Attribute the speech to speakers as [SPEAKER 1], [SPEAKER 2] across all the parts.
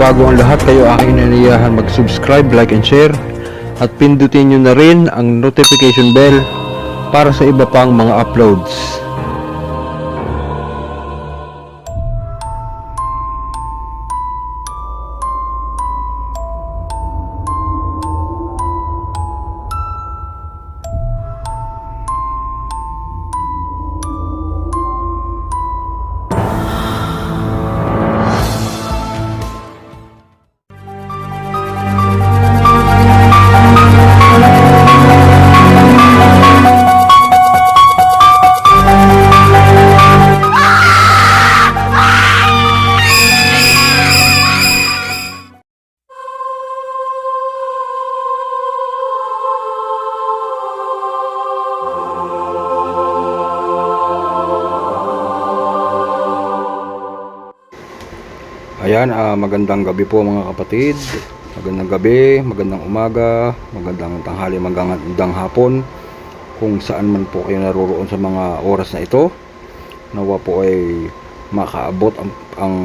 [SPEAKER 1] bago ang lahat, kayo aking inaniyahan mag-subscribe, like, and share. At pindutin nyo na rin ang notification bell para sa iba pang mga uploads. Magandang gabi po mga kapatid. Magandang gabi, magandang umaga, magandang tanghali, magandang hapon. Kung saan man po kayo naroroon sa mga oras na ito. Nawa po ay makaabot ang, ang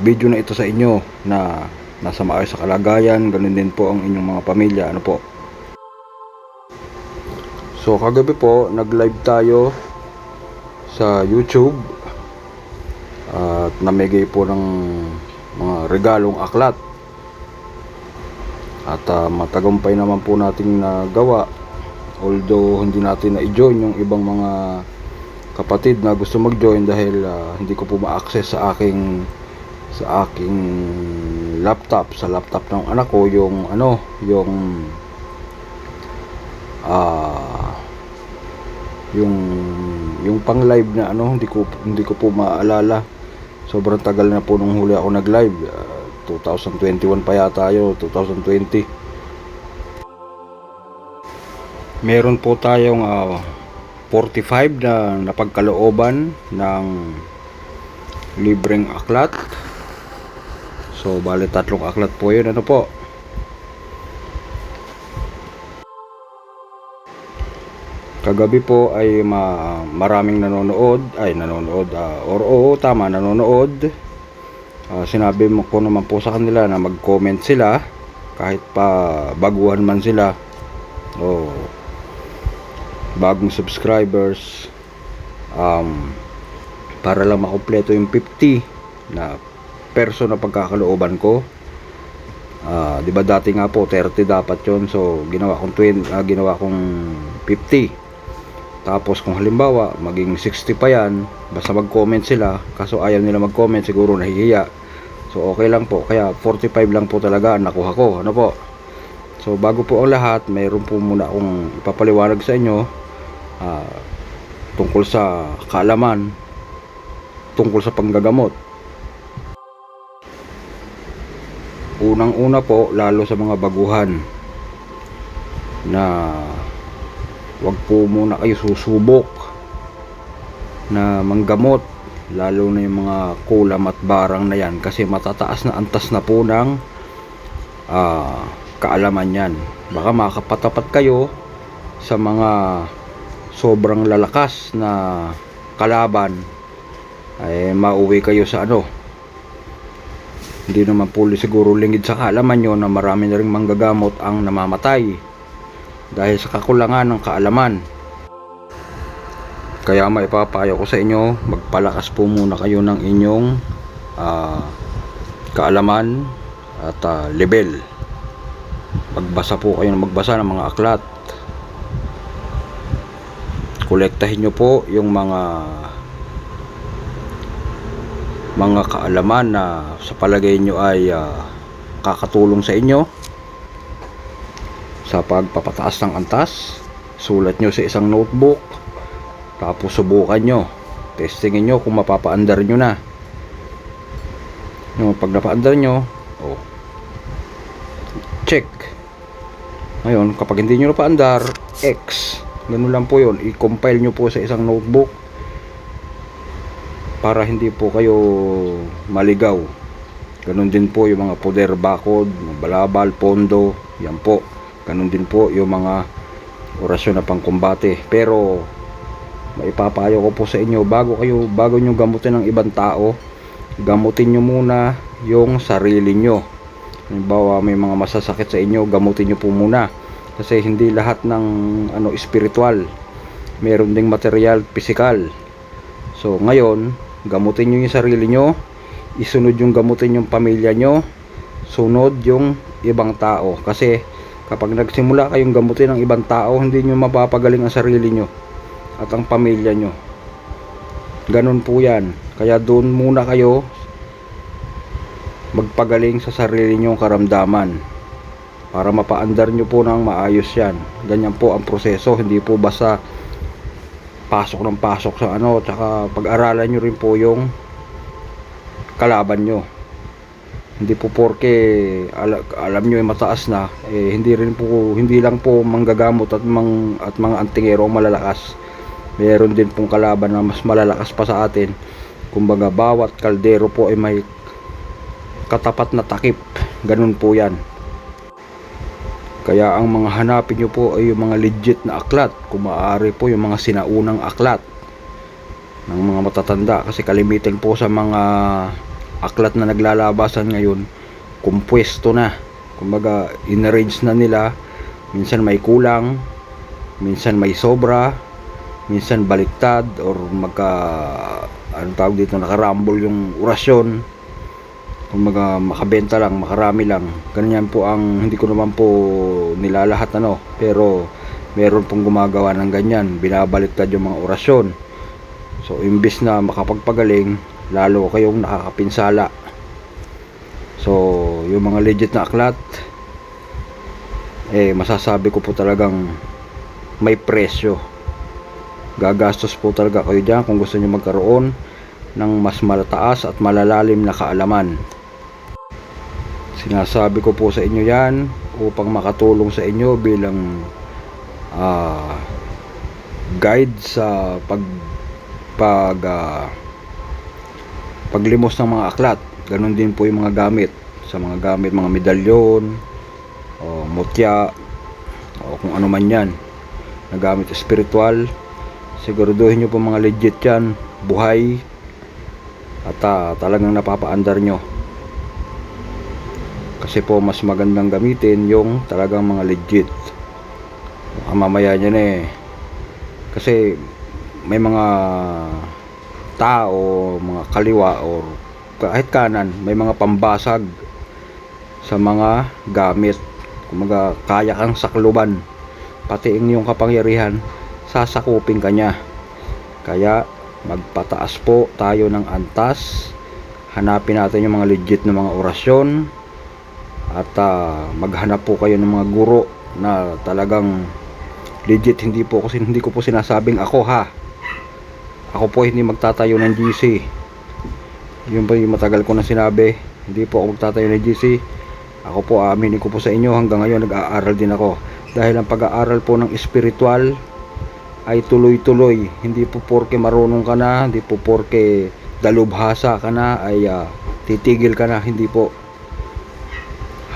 [SPEAKER 1] video na ito sa inyo na nasa maayos sa kalagayan. Ganun din po ang inyong mga pamilya. Ano po? So kagabi po, nag-live tayo sa YouTube at namigay po ng mga regalong aklat. At ah, matagumpay naman po nating nagawa. Although hindi natin na-join yung ibang mga kapatid na gusto mag-join dahil ah, hindi ko po ma-access sa aking sa aking laptop sa laptop ng anak ko yung ano yung ah yung yung pang live na ano hindi ko hindi ko po maalala sobrang tagal na po nung huli ako nag live 2021 pa yata yun 2020 meron po tayong ah, 45 na napagkalooban ng libreng aklat. So bali tatlong aklat po yun. Ano po kagabi po ay ma maraming nanonood ay nanonood ah, or oo tama nanonood Ah, sinabi mo ko naman po sa kanila na mag-comment sila kahit pa baguhan man sila o bagong subscribers um, para lang makumpleto yung 50 na person na pagkakalooban ko Ah, 'di ba dati nga po 30 dapat 'yon. So ginawa kong 20, ah, ginawa kong 50. Tapos kung halimbawa maging 60 pa 'yan, basta mag-comment sila, kaso ayaw nila mag-comment, siguro nahihiya. So okay lang po. Kaya 45 lang po talaga ang nakuha ko. Ano po? So bago po ang lahat, mayroon po muna akong ipapaliwanag sa inyo ah, tungkol sa kaalaman tungkol sa panggagamot. unang-una po lalo sa mga baguhan na wag po muna kayo susubok na manggamot lalo na yung mga kulam at barang na yan kasi matataas na antas na po ng ah, kaalaman yan. Baka makapatapat kayo sa mga sobrang lalakas na kalaban ay mauwi kayo sa ano. Hindi naman po siguro lingid sa kaalaman nyo na marami na rin manggagamot ang namamatay dahil sa kakulangan ng kaalaman. Kaya maipapayo ko sa inyo, magpalakas po muna kayo ng inyong ah, kaalaman at ah, level. Magbasa po kayo ng magbasa ng mga aklat. Kolektahin nyo po yung mga mga kaalaman na sa palagay nyo ay ah, kakatulong sa inyo sa pagpapataas ng antas sulat nyo sa isang notebook tapos subukan nyo testingin nyo kung mapapaandar nyo na yung pag napaandar nyo oh, check ngayon kapag hindi nyo napaandar X ganun lang po yun i-compile nyo po sa isang notebook para hindi po kayo maligaw. Ganon din po yung mga poder bakod, balabal, pondo, yan po. Ganon din po yung mga orasyon na pangkumbate. Pero maipapayo ko po sa inyo bago kayo bago nyo gamutin ng ibang tao, gamutin nyo muna yung sarili nyo. Halimbawa may mga masasakit sa inyo, gamutin nyo po muna. Kasi hindi lahat ng ano spiritual. Meron ding material, physical. So ngayon, gamutin nyo yung sarili nyo, isunod yung gamutin yung pamilya nyo, sunod yung ibang tao. Kasi kapag nagsimula kayong gamutin ng ibang tao, hindi nyo mapapagaling ang sarili nyo at ang pamilya nyo. Ganun po yan. Kaya doon muna kayo magpagaling sa sarili nyong karamdaman para mapaandar nyo po ng maayos yan. Ganyan po ang proseso, hindi po basta pasok ng pasok sa ano, tsaka pag-aralan nyo rin po yung kalaban nyo. Hindi po porke ala, alam nyo yung mataas na, eh, hindi rin po, hindi lang po manggagamot at, mang, at mga antingero malalakas. Meron din pong kalaban na mas malalakas pa sa atin. Kumbaga bawat kaldero po ay may katapat na takip. Ganun po yan. Kaya ang mga hanapin nyo po ay yung mga legit na aklat. Kung maaari po yung mga sinaunang aklat ng mga matatanda. Kasi kalimitan po sa mga aklat na naglalabasan ngayon, kumpwesto na. Kumbaga, inarrange na nila. Minsan may kulang, minsan may sobra, minsan baliktad, or magka, ano tawag dito, nakarambol yung orasyon kumbaga makabenta lang, makarami lang. Ganyan po ang hindi ko naman po nilalahat ano, pero meron pong gumagawa ng ganyan, binabaliktad yung mga orasyon. So imbis na makapagpagaling, lalo kayong nakakapinsala. So yung mga legit na aklat eh masasabi ko po talagang may presyo. Gagastos po talaga kayo diyan kung gusto niyo magkaroon ng mas malataas at malalalim na kaalaman. Sinasabi ko po sa inyo yan upang makatulong sa inyo bilang ah, guide sa pag pag ah, paglimos ng mga aklat. Ganon din po yung mga gamit. Sa mga gamit, mga medalyon o mutya o kung ano man yan. Na gamit spiritual siguraduhin nyo po mga legit yan buhay at ah, talagang napapaandar nyo. Kasi po mas magandang gamitin yung talagang mga legit. Mamaya nyan eh kasi may mga tao mga kaliwa or kahit kanan may mga pambasag sa mga gamit. Kumaga kaya kang sakluban. Pati ang iyong kapangyarihan sasakupin ka niya. Kaya magpataas po tayo ng antas. Hanapin natin yung mga legit na mga orasyon. At ah, maghanap po kayo ng mga guro na talagang legit. Hindi po kasi hindi ko po sinasabing ako ha ako po hindi magtatayo ng GC yun po yung matagal ko na sinabi. Hindi po ako magtatayo ng GC ako po aminin ko po sa inyo hanggang ngayon nag-aaral din ako. Dahil ang pag-aaral po ng spiritual ay tuloy-tuloy. Hindi po porke marunong ka na hindi po porke dalubhasa ka na ay ah, titigil ka na. Hindi po.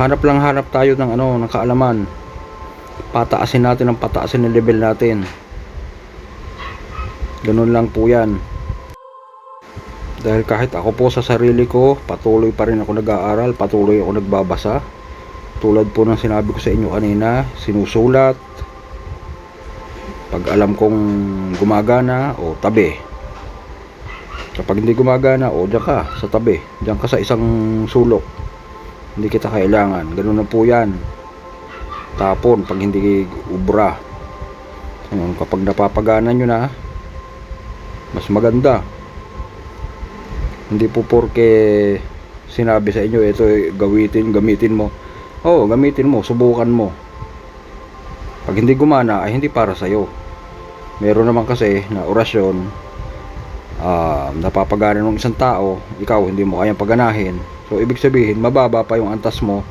[SPEAKER 1] Hanap lang hanap tayo ng ano ng kaalaman. Pataasin natin ang pataasin ng level natin ganun lang po yan. Dahil kahit ako po sa sarili ko patuloy pa rin ako nag-aaral patuloy ako nagbabasa. Tulad po ng sinabi ko sa inyo kanina sinusulat pag alam kong gumagana o tabi. Kapag hindi gumagana o dyan ka sa tabi dyan ka sa isang sulok. Hindi kita kailangan. Ganun na po yan. Tapon pag hindi ubra. Ngayon, kapag napapagana nyo na mas maganda. Hindi po porke sinabi sa inyo ito gawitin gamitin mo. Oo gamitin mo subukan mo. Pag hindi gumana ay hindi para sa'yo. Meron naman kasi na orasyon ah napapagana ng isang tao ikaw hindi mo kayang paganahin. So ibig sabihin, mababa pa yung antas mo,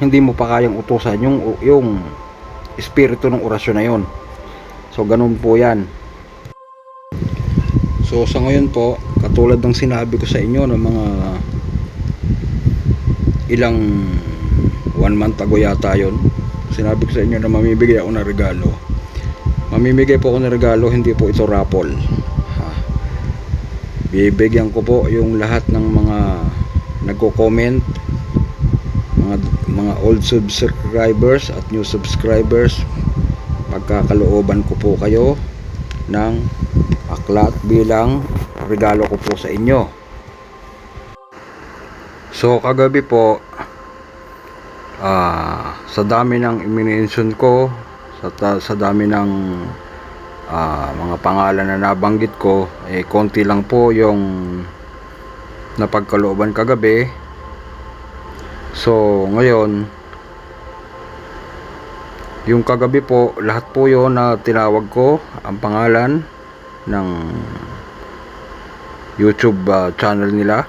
[SPEAKER 1] hindi mo pa kayang utusan yung yung espiritu ng orasyon na yon. So ganun po 'yan. So sa ngayon po, katulad ng sinabi ko sa inyo ng mga ilang one month ago yata yon. Sinabi ko sa inyo na mamimigay ako ng regalo. Mamimigay po ako ng regalo, hindi po ito raffle. Bibigyan ko po yung lahat ng mga nagko-comment mga mga old subscribers at new subscribers pagkakalooban ko po kayo ng aklat bilang regalo ko po sa inyo. So kagabi po ah sa dami ng iminensyon ko sa, sa dami ng ah, mga pangalan na nabanggit ko eh konti lang po yung napagkalooban kagabi. So ngayon yung kagabi po lahat po yon na tinawag ko ang pangalan ng youtube ah, channel nila.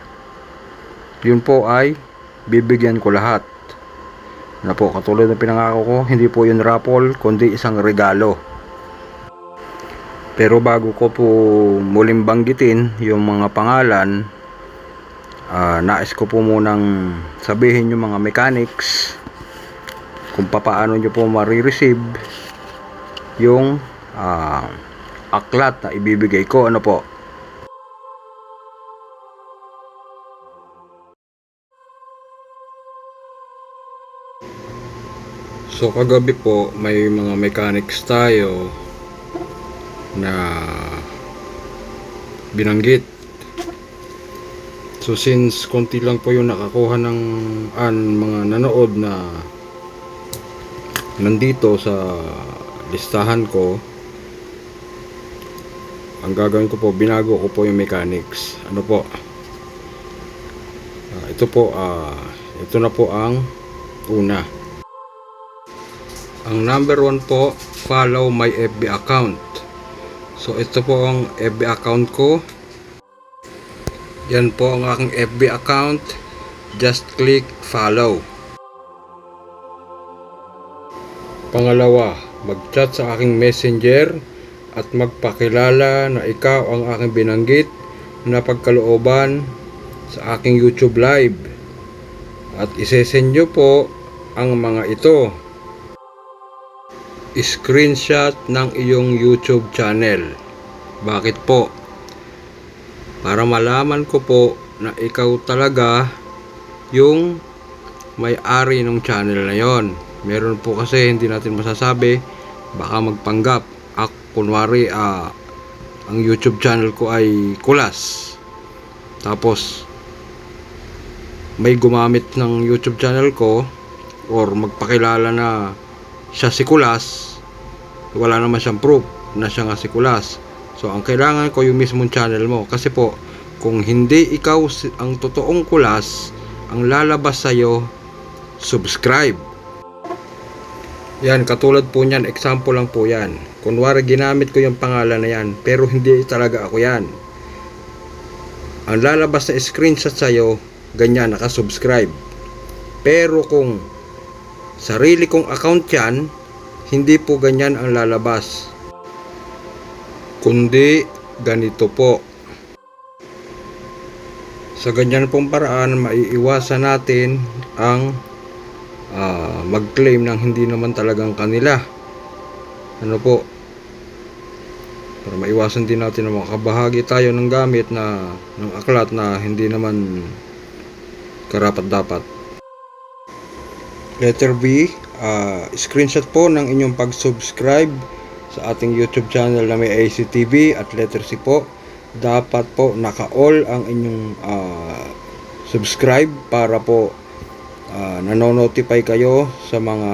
[SPEAKER 1] Yun po ay bibigyan ko lahat. Na po katulad ng pinangako ko hindi po yun raffle kundi isang regalo. Pero bago ko po muling banggitin yung mga pangalan ah, nais ko po munang sabihin yung mga mechanics kung papaano nyo po marireceive yung ah, aklat na ibibigay ko ano po So kagabi po may mga mechanics tayo na binanggit. So since konti lang po yung nakakuha ng an mga nanood na nandito sa listahan ko ang gagawin ko po binago ko po yung mechanics ano po Ah, ito po ah ito na po ang una ang number one po, follow my FB account. So ito po ang FB account ko. Yan po ang aking FB account. Just click follow. Pangalawa, mag-chat sa aking messenger at magpakilala na ikaw ang aking binanggit na pagkalooban sa aking YouTube live. At isesend nyo po ang mga ito screenshot ng iyong YouTube channel. Bakit po? Para malaman ko po na ikaw talaga yung may-ari ng channel na yon. Meron po kasi hindi natin masasabi, baka magpanggap. Ak, kunwari, ah, ang YouTube channel ko ay kulas. Tapos, may gumamit ng YouTube channel ko or magpakilala na siya si Kulas, wala naman siyang proof na siya nga si Kulas. So, ang kailangan ko yung mismong channel mo. Kasi po, kung hindi ikaw ang totoong Kulas, ang lalabas sa'yo, subscribe. Yan, katulad po niyan, example lang po yan. Kunwari, ginamit ko yung pangalan na yan, pero hindi talaga ako yan. Ang lalabas na screenshot sa'yo, ganyan, nakasubscribe. Pero kung sarili kong account yan, hindi po ganyan ang lalabas. Kundi ganito po. Sa ganyan pong paraan, maiiwasan natin ang ah, mag-claim ng hindi naman talagang kanila. Ano po? Para maiwasan din natin na makabahagi tayo ng gamit na ng aklat na hindi naman karapat dapat. Letter B, ah, screenshot po ng inyong pag-subscribe sa ating YouTube channel na may ACTV at letter C po, dapat po naka-all ang inyong ah, subscribe para po ah, nanonotify kayo sa mga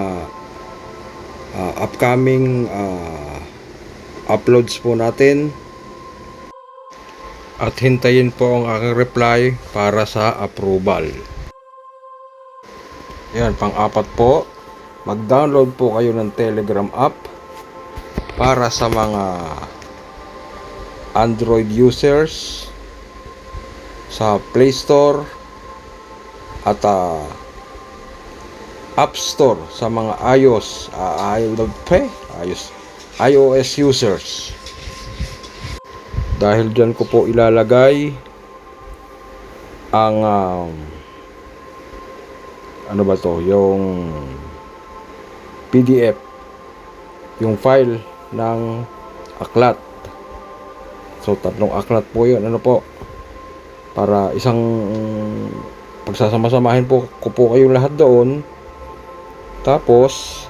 [SPEAKER 1] ah, upcoming ah, uploads po natin at hintayin po ang aking reply para sa approval. Yan, pang-apat po, mag-download po kayo ng Telegram app para sa mga Android users sa Play Store at ah, App Store sa mga iOS, ah, iOS, iOS, users. Dahil dyan ko po ilalagay ang um, ano ba to? Yung PDF yung file ng aklat. So tatlong aklat po yun. Ano po? Para isang pagsasama-samahin po ko po kayo lahat doon. Tapos,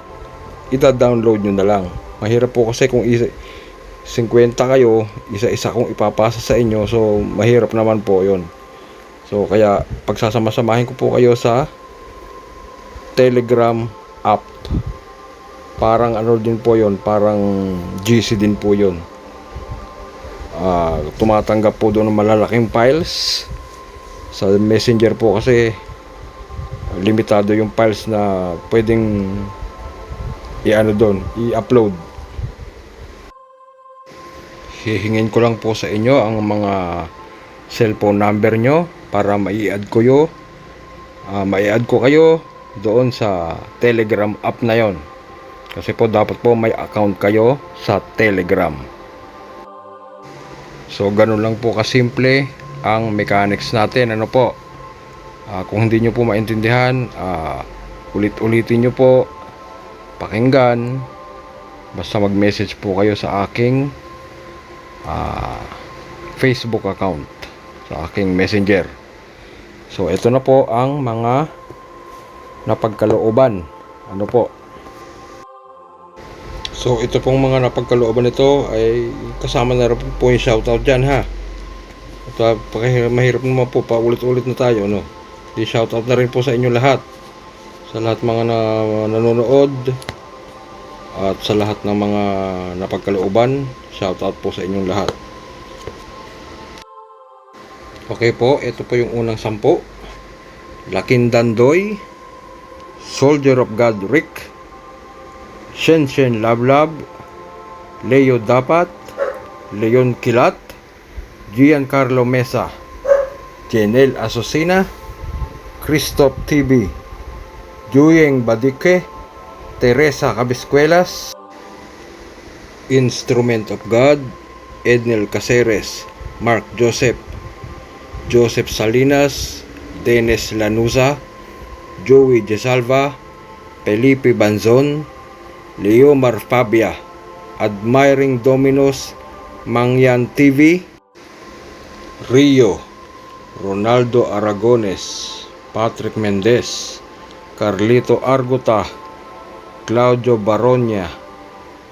[SPEAKER 1] ida-download nyo na lang. Mahirap po kasi kung isa, 50 kayo, isa-isa kong ipapasa sa inyo. So, mahirap naman po yon So, kaya pagsasama-samahin ko po kayo sa Telegram app. Parang ano din po yon parang GC din po yon Ah, tumatanggap po doon ng malalaking files. Sa Messenger po kasi limitado yung files na pwedeng i-ano doon, i-upload. Hihingin ko lang po sa inyo ang mga cellphone number nyo para mai-add ko yo. Ah, mai-add ko kayo doon sa Telegram app na yon. Kasi po dapat po may account kayo sa Telegram. So ganun lang po kasimple ang mechanics natin. Ano po? Ah, kung hindi nyo po maintindihan, ah, ulit-ulitin nyo po, pakinggan, basta mag-message po kayo sa aking ah, Facebook account, sa aking messenger. So ito na po ang mga napagkalooban. Ano po? So ito pong mga napagkalooban nito ay kasama na rin po yung shoutout dyan ha. Ito pakihirap, mahirap naman po pa ulit-ulit na tayo no. Di shoutout na rin po sa inyo lahat. Sa lahat mga na, nanonood at sa lahat ng mga napagkalooban, shoutout po sa inyong lahat. Okay po, ito po yung unang sampo. Lakindandoy, Soldier of God Rick, Shen Shen Lab Lab, Leo Dapat, Leon Kilat, Giancarlo Mesa, Jenel Asosina, Christoph TV, Juyeng Badike, Teresa Cabiscuelas, Instrument of God, Ednel Caceres, Mark Joseph, Joseph Salinas, Dennis Lanuza, Joey Desalva, Felipe Banzon, Leo Marfabia, Admiring Dominos, Mangyan TV, Rio, Ronaldo Aragones, Patrick Mendez, Carlito Arguta, Claudio Baronia,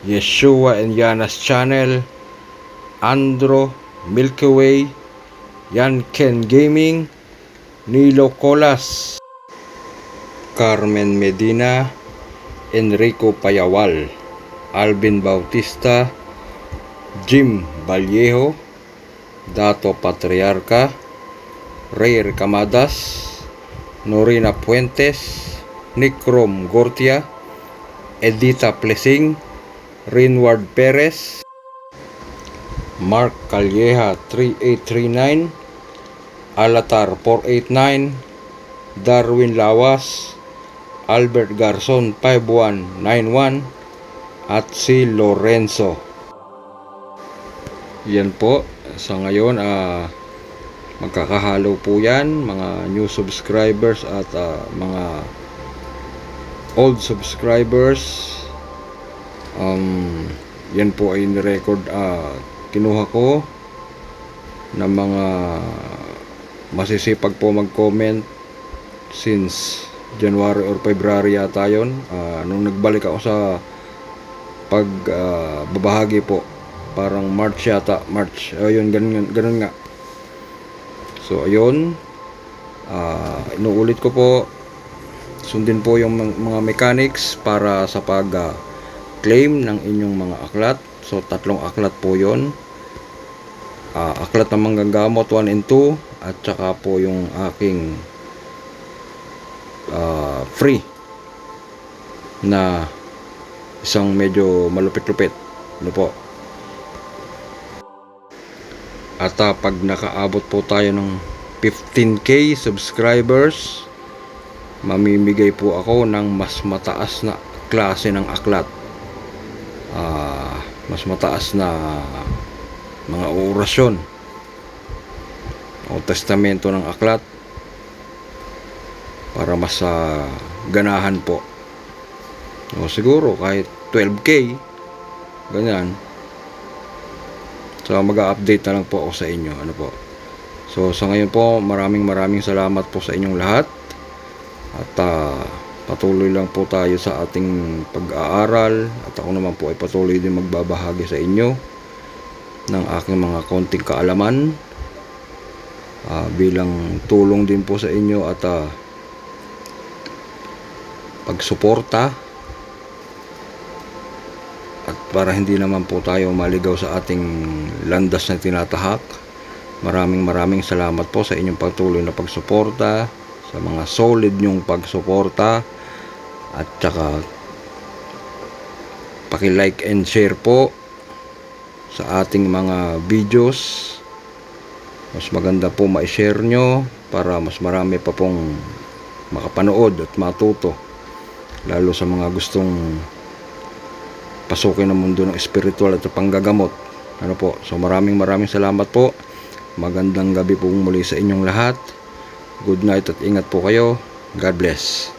[SPEAKER 1] Yeshua and Yanas Channel, Andro, Milky Way, Yan Ken Gaming, Nilo Colas, Carmen Medina, Enrico Payawal, Alvin Bautista, Jim Vallejo, Dato Patriarca, Ray Camadas, Norina Puentes, Nick Rom Gortia, Edita Plesing, Rinward Perez, Mark Calleja 3839, Alatar 489, Darwin Lawas, Albert Garzon 5191, at si Lorenzo. Yan po, sa ngayon ah magkakahalo po yan, mga new subscribers at ah, mga old subscribers. Um, yan po ay record ah kinuha ko ng mga masisipag po mag-comment since January or February yata yun. Ah, nung nagbalik ako sa pag ah, babahagi po parang March yata March ayun ganun, ganun nga so ayun. Ah, inuulit ko po sundin po yung mga mechanics para sa pag ah, claim ng inyong mga aklat. So tatlong aklat po yon Ah, aklat ng manggagamot 1 and 2 at saka po yung aking ah, free na isang medyo malupit-lupit. Ano po at ah, pag nakaabot po tayo ng 15k subscribers mamimigay po ako ng mas mataas na klase ng aklat. Ah, mas mataas na mga orasyon o testamento ng aklat para mas ah, ganahan po. O siguro kahit 12k ganyan so mag-update na lang po ako sa inyo. Ano po? So sa ngayon po, maraming maraming salamat po sa inyong lahat. At ah, patuloy lang po tayo sa ating pag-aaral. At ako naman po ay patuloy din magbabahagi sa inyo ng aking mga konting kaalaman. Ah, bilang tulong din po sa inyo at ah, pagsuporta para hindi naman po tayo maligaw sa ating landas na tinatahak. Maraming maraming salamat po sa inyong patuloy na pagsuporta sa mga solid nyong pagsuporta at saka paki-like and share po sa ating mga videos. Mas maganda po ma-share nyo para mas marami pa pong makapanood at matuto lalo sa mga gustong pasukin ang mundo ng espiritual at panggagamot. Ano po? So maraming maraming salamat po. Magandang gabi po muli sa inyong lahat. Good night at ingat po kayo. God bless